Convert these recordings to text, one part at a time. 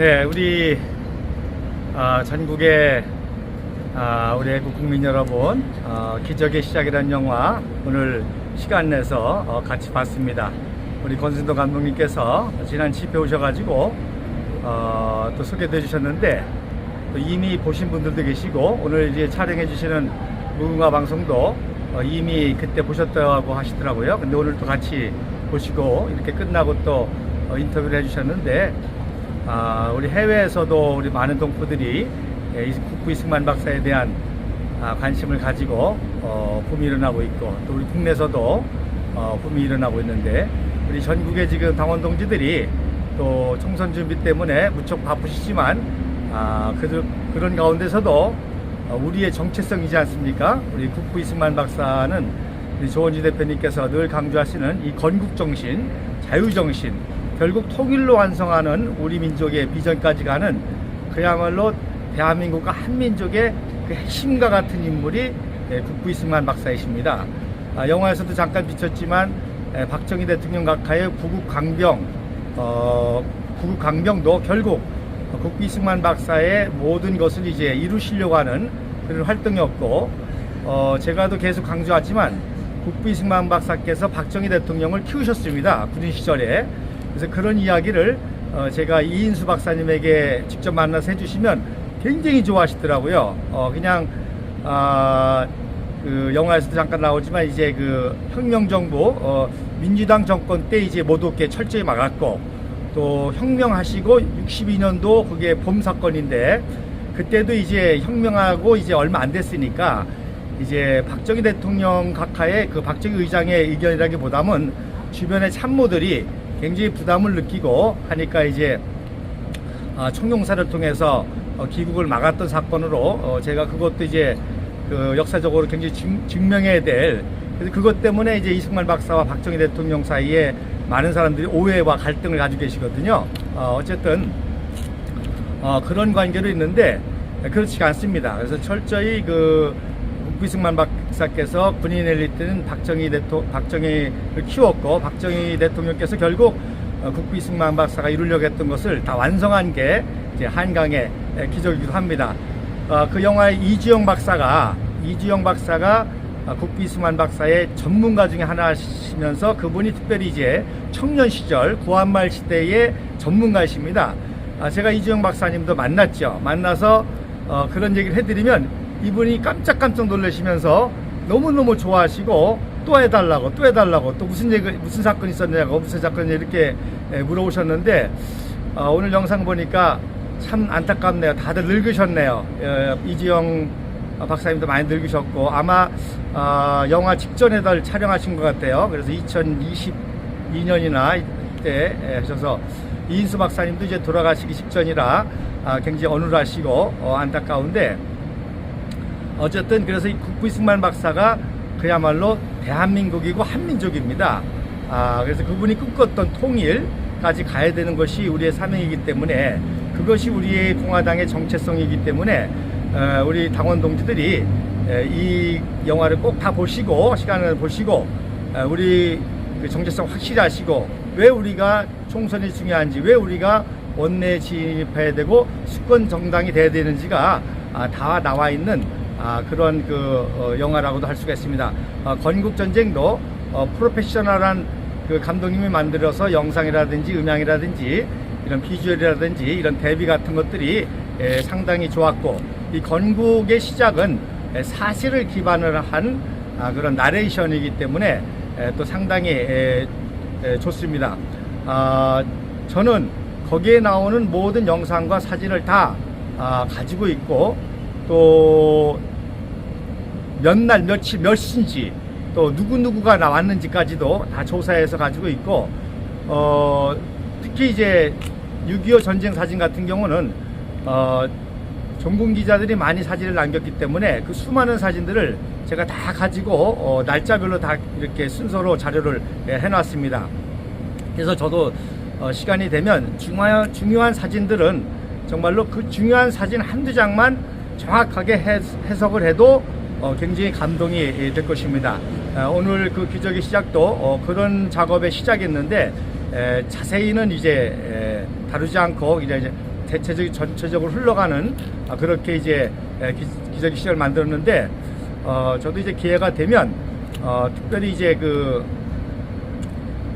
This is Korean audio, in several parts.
네, 우리 아, 전국의 아, 우리 애국 국민 여러분, 어, 기적의 시작이라는 영화 오늘 시간 내서 어, 같이 봤습니다. 우리 권순도 감독님께서 지난 집회 오셔가지고 어, 또 소개해 주셨는데 또 이미 보신 분들도 계시고 오늘 이제 촬영해 주시는 무궁화 방송도 어, 이미 그때 보셨다고 하시더라고요. 근데 오늘 또 같이 보시고 이렇게 끝나고 또 어, 인터뷰를 해주셨는데 아, 우리 해외에서도 우리 많은 동포들이 예, 이 국부 이승만 박사에 대한 아, 관심을 가지고 어, 붐이 일어나고 있고 또 우리 국내에서도 어, 붐이 일어나고 있는데 우리 전국의 지금 당원 동지들이 또 총선 준비 때문에 무척 바쁘시지만 아, 그, 그런 가운데서도 어, 우리의 정체성이지 않습니까? 우리 국부 이승만 박사는 우리 조원지 대표님께서 늘 강조하시는 이 건국 정신, 자유 정신, 결국 통일로 완성하는 우리 민족의 비전까지 가는 그야말로 대한민국과 한민족의 그 핵심과 같은 인물이 예, 국부 이승만 박사이십니다. 아, 영화에서도 잠깐 비쳤지만 예, 박정희 대통령 각하의 구국 강병, 어, 구국 강병도 결국 국부 이승만 박사의 모든 것을 이제 이루시려고 하는 그런 활동이었고, 어, 제가도 계속 강조하지만 국부 이승만 박사께서 박정희 대통령을 키우셨습니다. 군인 시절에. 그래서 그런 이야기를 어, 제가 이인수 박사님에게 직접 만나서 해주시면 굉장히 좋아하시더라고요. 어, 그냥, 아, 그 영화에서도 잠깐 나오지만 이제 그 혁명 정부, 어, 민주당 정권 때 이제 못 얻게 철저히 막았고 또 혁명하시고 62년도 그게 봄 사건인데 그때도 이제 혁명하고 이제 얼마 안 됐으니까 이제 박정희 대통령 각하의 그 박정희 의장의 의견이라기보다는 주변의 참모들이 굉장히 부담을 느끼고 하니까 이제 아, 총용사를 통해서 어, 귀국을 막았던 사건으로 어, 제가 그것도 이제 그 역사적으로 굉장히 증, 증명해야 될 그것 때문에 이제 이승만 박사와 박정희 대통령 사이에 많은 사람들이 오해와 갈등을 가지고 계시거든요. 어, 어쨌든 어, 그런 관계로 있는데 그렇지 가 않습니다. 그래서 철저히 그 국부이승만 박 사께서 군인 엘리트는 박정희 대통 박정희를 키웠고 박정희 대통령께서 결국 어, 국부이승만 박사가 이루려고 했던 것을 다 완성한 게 한강의 에, 기적이기도 합니다. 어, 그 영화의 이주영 박사가 이주영 박사가 어, 국부이승만 박사의 전문가 중에 하나시면서 그분이 특별히 이제 청년 시절 고한말 시대의 전문가이십니다. 아, 제가 이주영 박사님도 만났죠. 만나서 어, 그런 얘기를 해드리면 이분이 깜짝깜짝 놀라시면서 너무너무 좋아하시고 또 해달라고 또 해달라고 또 무슨 얘기 무슨 사건이 있었냐고 무슨 사건이 이렇게 에, 물어보셨는데 어, 오늘 영상 보니까 참 안타깝네요. 다들 늙으셨네요. 어, 이지영 박사님도 많이 늙으셨고 아마 어, 영화 직전에 달 촬영하신 것 같아요. 그래서 2022년이나 이때 에, 하셔서 이인수 박사님도 이제 돌아가시기 직전이라 아, 굉장히 어눌하시고 어, 안타까운데 어쨌든 그래서 이 국부이승만 박사가 그야말로 대한민국이고 한민족입니다. 아, 그래서 그분이 꿈꿨던 통일까지 가야 되는 것이 우리의 사명이기 때문에 그것이 우리의 공화당의 정체성이기 때문에 어, 우리 당원 동지들이 에, 이 영화를 꼭 다 보시고 시간을 보시고 어, 우리 그 정체성 확실히 하시고 왜 우리가 총선이 중요한지 왜 우리가 원내 진입해야 되고 수권 정당이 돼야 되는지가 아, 다 나와 있는 아, 그런 그 어, 영화라고도 할 수가 있습니다. 어, 건국 전쟁도 어, 프로페셔널한 그 감독님이 만들어서 영상이라든지 음향이라든지 이런 비주얼이라든지 이런 대비 같은 것들이 에, 상당히 좋았고 이 건국의 시작은 에, 사실을 기반을 한 아, 그런 나레이션이기 때문에 에, 또 상당히 에, 에, 좋습니다. 아, 저는 거기에 나오는 모든 영상과 사진을 다 아, 가지고 있고 또 몇 날 며칠 몇 시인지 또 누구누구가 나왔는지까지도 다 조사해서 가지고 있고 어, 특히 이제 6.25 전쟁 사진 같은 경우는 어, 전국 기자들이 많이 사진을 남겼기 때문에 그 수많은 사진들을 제가 다 가지고 어, 날짜별로 다 이렇게 순서로 자료를 예, 해놨습니다. 그래서 저도 어, 시간이 되면 중요한, 중요한 사진들은 정말로 그 중요한 사진 한두 장만 정확하게 해, 해석을 해도 어, 굉장히 감동이 예, 될 것입니다. 어, 오늘 그 기적의 시작도 어, 그런 작업의 시작이었는데 에, 자세히는 이제 에, 다루지 않고 이제 대체적인 전체적으로 흘러가는 아, 그렇게 이제 에, 기, 기저귀 시장을 만들었는데 어, 저도 이제 기회가 되면 어, 특별히 이제 그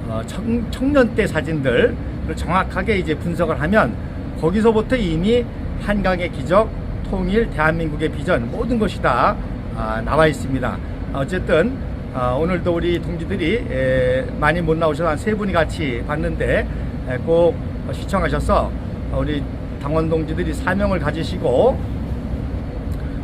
어, 청, 청년 때 사진들을 정확하게 이제 분석을 하면 거기서부터 이미 한강의 기적, 통일, 대한민국의 비전 모든 것이 다 아, 나와 있습니다. 어쨌든 아, 오늘도 우리 동지들이 에, 많이 못 나오셔서 한 세 분이 같이 봤는데 에, 꼭 시청하셔서 우리 당원 동지들이 사명을 가지시고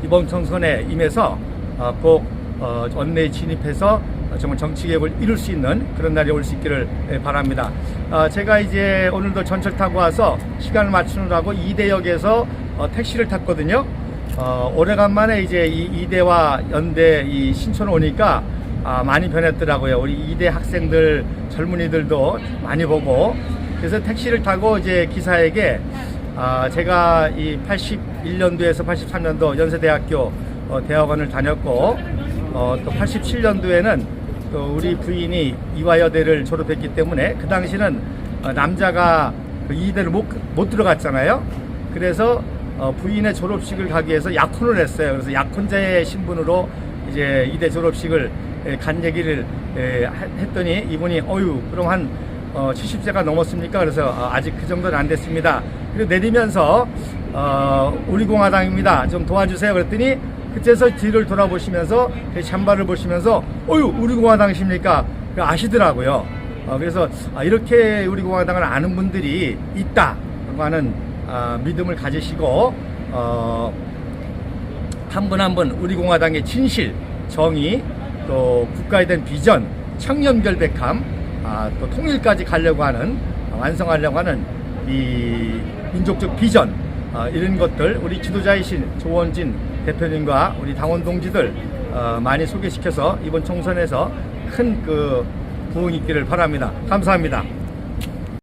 이번 총선에 임해서 어, 꼭 어, 원내에 진입해서 어, 정말 정치 개혁을 이룰 수 있는 그런 날이 올 수 있기를 예, 바랍니다. 어, 제가 이제 오늘도 전철 타고 와서 시간을 맞추느라고 이대역에서 어, 택시를 탔거든요. 어, 오래간만에 이제 이 이대와 연대 이 신촌 오니까 아, 많이 변했더라고요. 우리 이대 학생들 젊은이들도 많이 보고 그래서 택시를 타고 이제 기사에게 아, 제가 이 81년도에서 83년도 연세대학교 어, 대학원을 다녔고 어, 또 87년도에는 또 우리 부인이 이화여대를 졸업했기 때문에 그 당시는 어, 남자가 그 이대를 못, 못 들어갔잖아요. 그래서 어, 부인의 졸업식을 가기 위해서 약혼을 했어요. 그래서 약혼자의 신분으로 이제 이대 졸업식을 에, 간 얘기를 에, 하- 했더니 이분이 어유 그럼 한 어, 70세가 넘었습니까? 그래서 어, 아직 그 정도는 안 됐습니다. 그리고 내리면서 어, 우리 공화당입니다. 좀 도와주세요. 그랬더니 그때서 뒤를 돌아보시면서 제 잠바를 보시면서 어유 우리 공화당이십니까? 그 아시더라고요. 어, 그래서 아, 이렇게 우리 공화당을 아는 분들이 있다라고 하는 아, 믿음을 가지시고 어, 한분 한 분 우리 공화당의 진실, 정의, 또 국가에 대한 비전, 청년 결백함, 아, 또 통일까지 가려고 하는 아, 완성하려고 하는 이 민족적 비전 아, 이런 것들 우리 지도자이신 조원진 대표님과 우리 당원 동지들 어, 많이 소개시켜서 이번 총선에서 큰 그 부흥 있기를 바랍니다. 감사합니다.